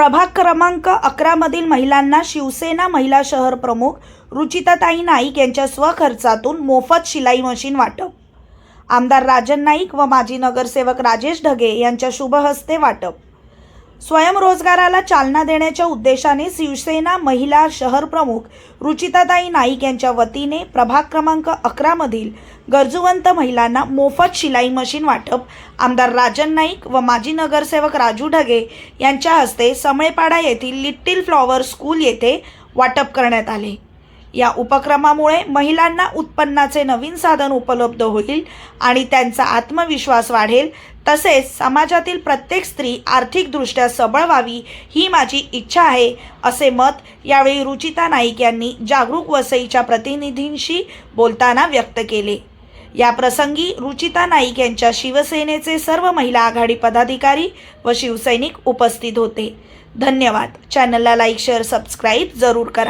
प्रभाग क्रमांक अकरामधील महिलांना शिवसेना महिला शहर प्रमुख रुचिताताई नाईक यांच्या स्वखर्चातून मोफत शिलाई मशीन वाटप. आमदार राजन नाईक व माजी नगरसेवक राजेश ढगे यांच्या शुभहस्ते वाटप. स्वयंरोजगाराला चालना देण्याच्या उद्देशाने शिवसेना महिला शहर प्रमुख रुचिताताई नाईक यांच्या वतीने प्रभाग क्रमांक अकरामधील गरजूवंत महिलांना मोफत शिलाई मशीन वाटप आमदार राजन नाईक व माजी नगरसेवक राजू ढगे यांच्या हस्ते समळेपाडा येथील लिट्टील फ्लॉवर स्कूल येथे वाटप करण्यात आले. या उपक्रमामुळे महिलांना उत्पन्नाचे नवीन साधन उपलब्ध होईल आणि त्यांचा आत्मविश्वास वाढेल. तसेच समाजातील प्रत्येक स्त्री आर्थिकदृष्ट्या सबळ व्हावी ही माझी इच्छा आहे असे मत यावेळी रुचिता नाईक यांनी जागरूक वसईच्या प्रतिनिधींशी बोलताना व्यक्त केले. या प्रसंगी रुचिता नाईक यांच्या शिवसेनेचे सर्व महिला आघाडी पदाधिकारी व शिवसैनिक उपस्थित होते. धन्यवाद. चॅनलला लाईक शेअर सबस्क्राईब जरूर करा.